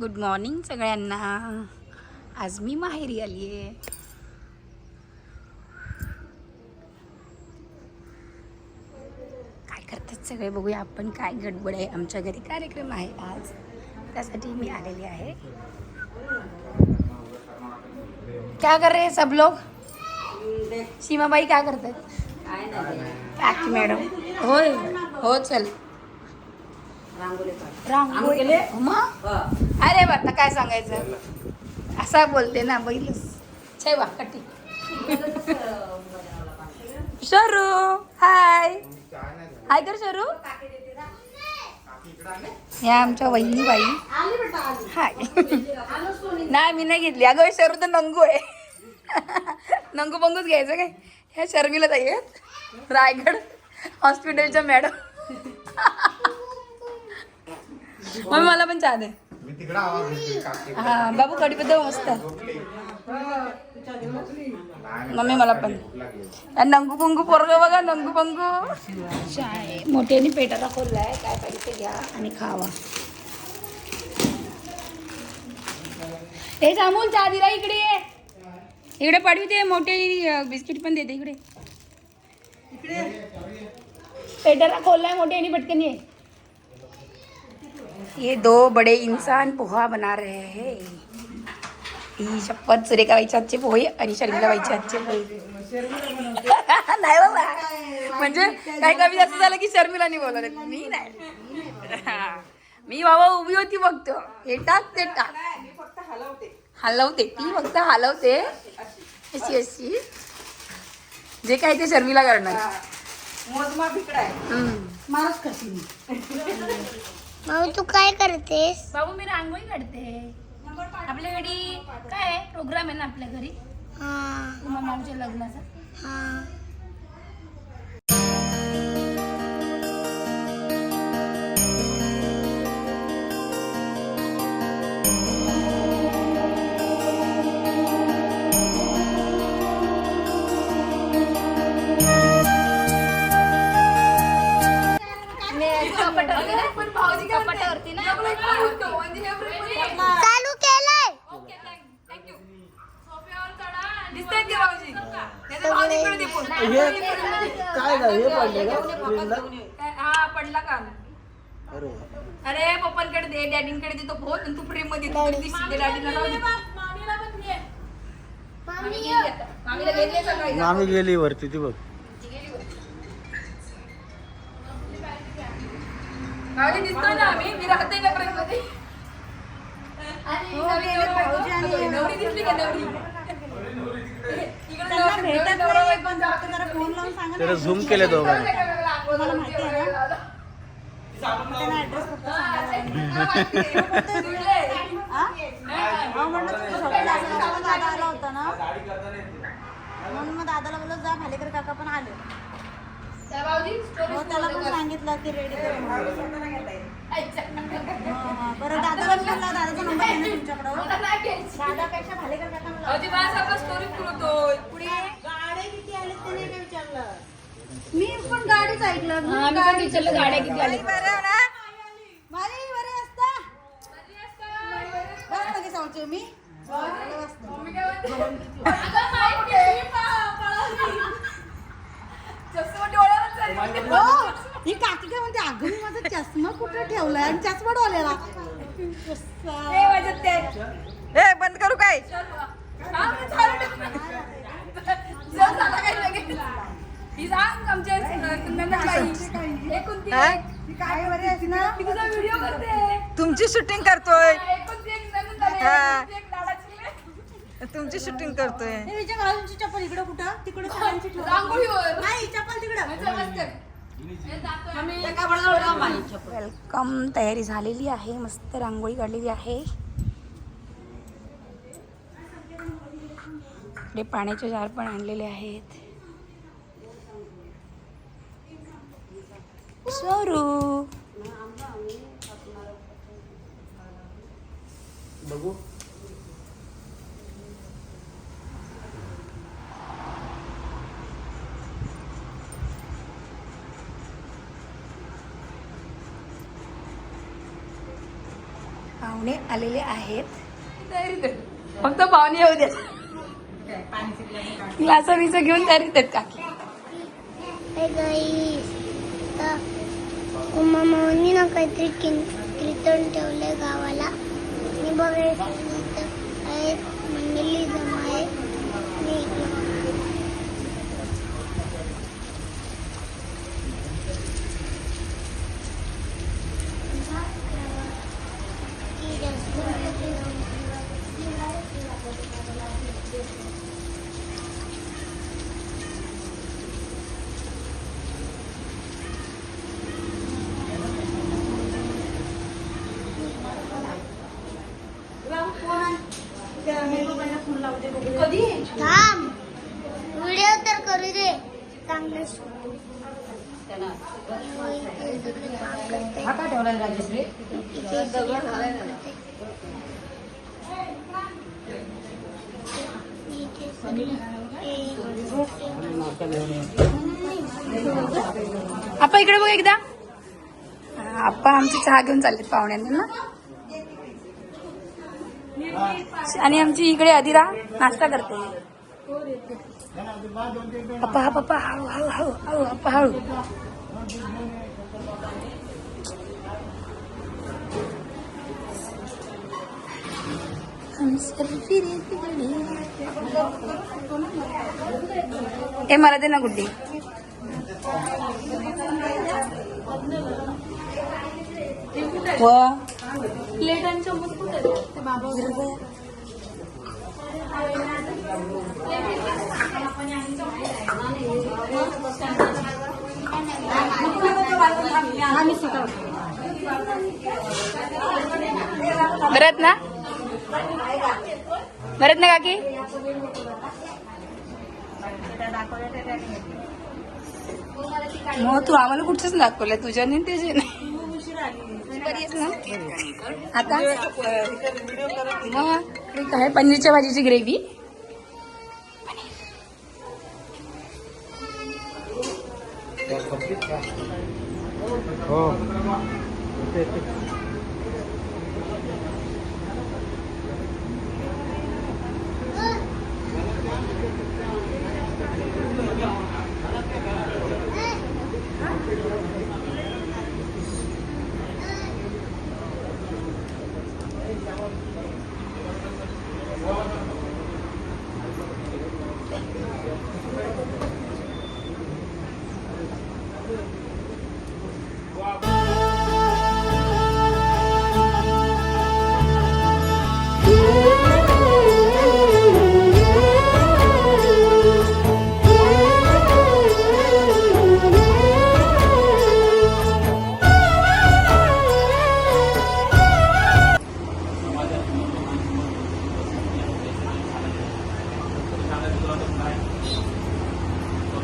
Good morning सगळ्यांना. आज मी माहेरी आली आहे काय करतात सगळे बघूया आपण काय गडबड आहे. आमच्या घरी कार्यक्रम आहे आज. त्यासाठी मी आलेली आहे. क्या कर रहे सब लोग सीमाबाई क्या करतात? मॅडम. होय. हो चल. रांगोळी. मग? अरे बा आता काय सांगायचं? असा बोलते ना बैलच. छे वा कटी. शरू हाय. हाय कर शरू. या आमच्या वहिनी बाई. हाय. नाही मी नाही घेतली. अगं शरू तर नंगू आहे. नंगू पंगूच घ्यायचं काय? ह्या शर्मीला आहेत. रायगड. हॉस्पिटलच्या मॅडम. मग मला पण देते काकी. हा बाबू कढीपत्ता मस्त. मम्मी मला पण. आणि नंगू पंगू पोरग बघा नंगू पंगू. चाय मोठ्याने पेटाला खोललाय काय पाहिजे ते घ्या आणि खावा. हे सामूल चहा दिला इकडे. इकडे पाडवी ते मोठे बिस्किट पण देते इकडे. पेटाला खोललाय मोठ्याने पटकन ये. ये दो बड़े इंसान पोहा बना रहे हैं. ही शपथ सुरेखा बाईच्या हातचे पोहे आणि शर्मिला बाईच्या हातचे पोहे. नाही बाबा म्हणजे काही कमी जास्त झालं की शर्मिला नाही बोलवले. मी नाही. हा. मी बाबा उभी होती बघतो हे टाक ते टाक. हलवते. ती फक्त हलवते. अशी अशी. जे काय ते शर्मिला करणार. हम्म. मग तू काय करतेस? बाबू मी रांगोळी काढते. आपल्या घरी काय आहे? प्रोग्राम आहे ना आपल्या घरी? हा. उमा माऊच्या लग्नाचा. हा. दे डॅडींकडे दे तो फोन आणि तू फ्रेममध्ये तू किती दिसते ते डॅडीला. मामी गेली आता. मामीला घेतले सकाळी मामी गेली वरती ती बघ. मामी दिसतोय ना आम्ही? मी राहते ना फ्रेममध्ये आणि नवरी दिसली का नवरी? इकडे नवरी- नवरी- नवरा त्याला झूम केले दोघांनी. म्हणून मग दादाला बोलत जा भालेकर काका पण आले. हो त्याला पण सांगितलं की रेडी कर म्हणून. हा, बरं दादाला मी म्हणलं दादाचा नंबर आहे ना तुमच्याकडं? दादापेक्षा भालेकर काका मला गाड्या किती आले ते नाही विचारलं. मी पण गाडीच ऐकलं. गाड्या किती आल्या मारी बरे असता आवडते मी हो ही काकी काय म्हणते अगं मी माझा चष्मा कुठे ठेवलाय आणि चष्मा डोल्याला ए बंद करू काय? ही? हा? तुमची शूटिंग करतोय. हा. एकुलती एक लाडाची. तुमची शूटिंग करतोय. हे हिच्या चप्पल इकडे कुठं? तिकडे सगळ्यांची ठेव. रांगोळीवर. नाही चप्पल तिकडं. वेलकम तयारी झालेली आहे. मस्त रांगोळी काढलेली आहे. इकडे पाण्याचे जार पण आणलेले आहेत. सरू. बघू. पाहुणे आलेले आहेत. फक्त पाहुणे येऊ देत ग्लास विच घेऊन तयारी देत का मम्मी ना काहीतरी कीर्तन ठेवलंय गावाला. मी बघायचं इथं आहे मंडळी जमा आहे मी इकडे थांब व्हिडिओ तर करू दे चांगलं हा का ठेवला राजश्री आपा इकडे बघ एकदा. आप्पा आमची चहा घेऊन चाललेत पाहुण्यांना ना. आणि आमची इकडे अधिरा नाश्ता करते. पप्पा हा पप्पा हळू हळू हळू हळू पप्पा हळू हम सब फिरे फिरे हे मला दे ना गुड्डी व बरत ना बरत ना काकी? मग तू आम्हाला कुठचंच दाखवलंय? तुझ्या नाही त्याचे आता? मग? हे काय पनीरच्या भाजीची gravy 哦。对对 हो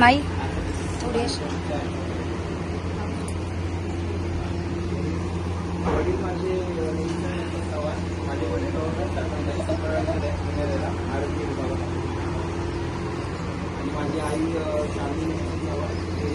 माई थोडी वडील माझे माझे वडील आरोग्य विभागात. आणि माझी आई शांती ते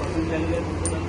पसंत झालेले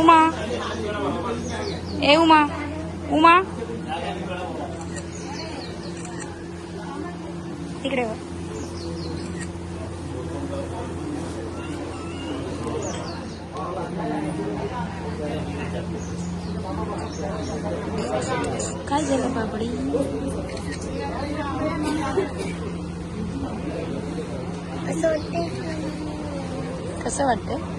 उमा ए उमा उमा इकडे बघ. कसं वाटतं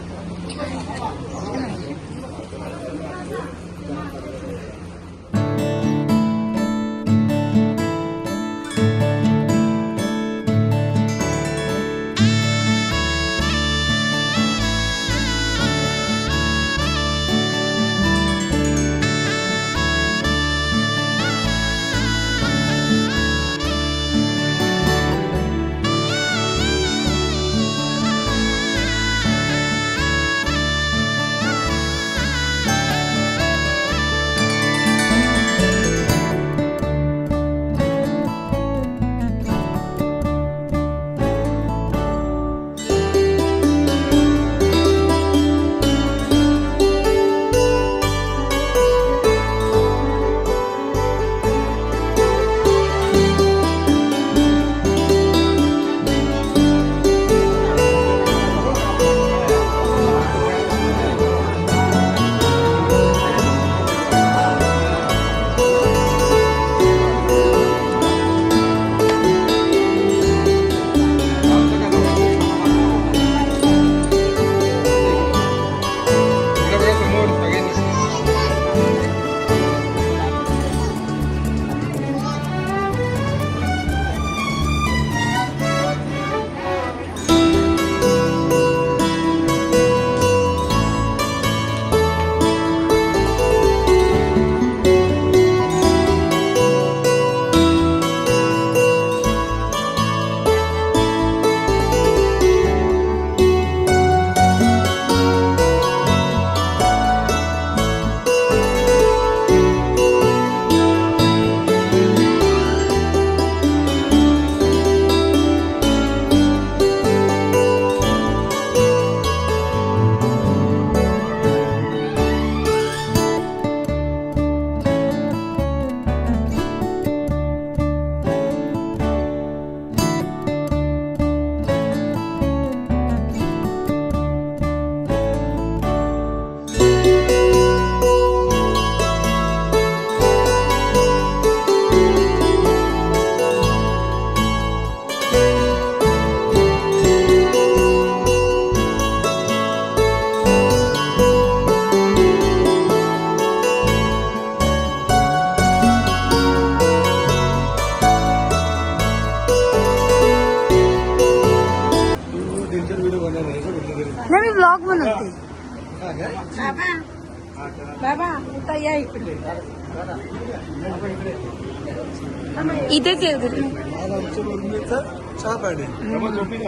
इथेच येऊ दे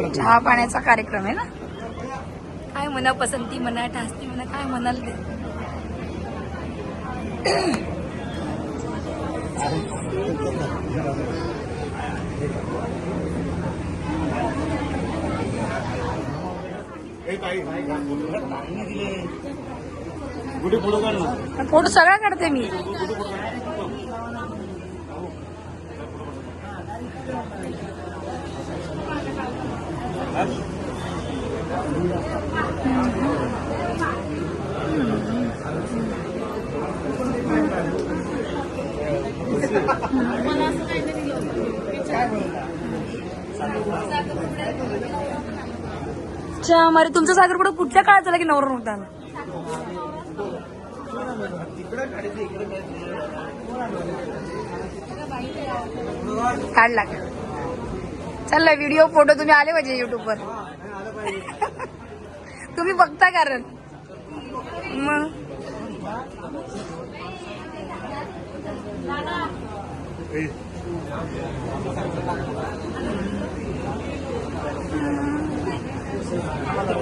चहा पाण्याचा कार्यक्रम आहे ना? काय म्हणा पसंती म्हणा ठासती म्हणा काय म्हणाल ते? फोटो सगळा काढते मी. अच्छा मारे तुमचा साखरपुडा कुठल्या काळात झाला की नवरा नव्हता? काढला. का चालला व्हिडिओ फोटो तुम्ही आले पाहिजे युट्यूब वर. तुम्ही बघता कारण. मग? Thank you.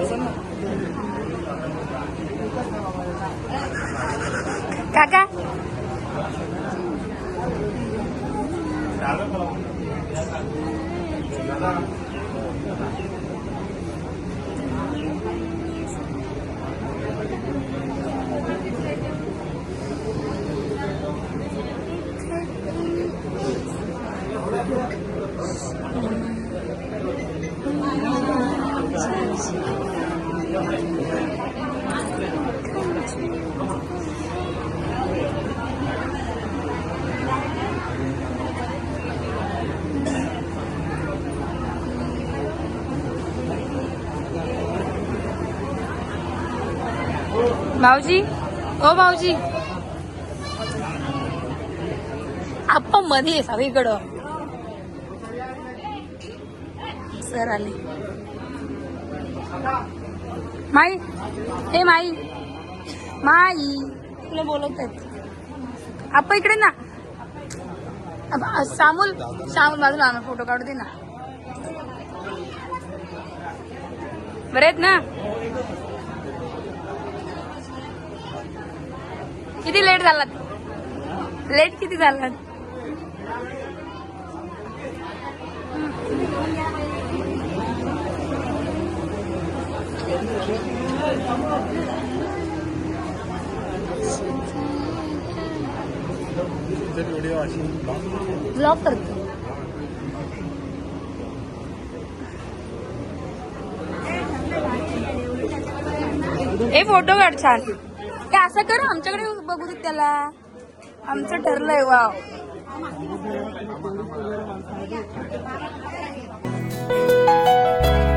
भाऊजी? ओ भाऊजी. आपण मध्ये आहे सगळीकडं. सर आले. माई हे माई. माई. तुला बोलवत. आहेत आप इकडे ना. सामूल सामूल बाजूला आणा फोटो काढू दे ना. बरे आहेत ना? किती लेट झालात? लेट किती झालात? ब्लॉक करतो. ए फोटो काढ छान. ते असं कर आमच्याकडे बघू दे त्याला आमचं ठरलंय वाव you.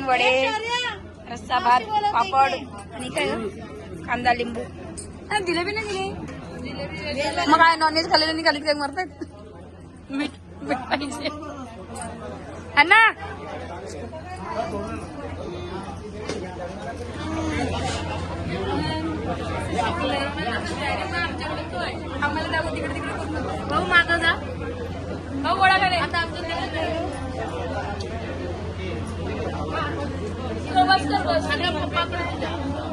चिकन वडे रस्सा भात पापड आणि काय? कांदा लिंबू. जिलेबी नाही दिले मग काय नॉनव्हेज खाल्लेलं नाही खालीत काय मरतात मीठ मीठ पाहिजे. अण्णा! आम्हाला दाखव तिकडे तिकडे. भाऊ मागं जा. भाऊ गोळा करे आता आमच्या ঝগড়া পাকড়ে দিলাম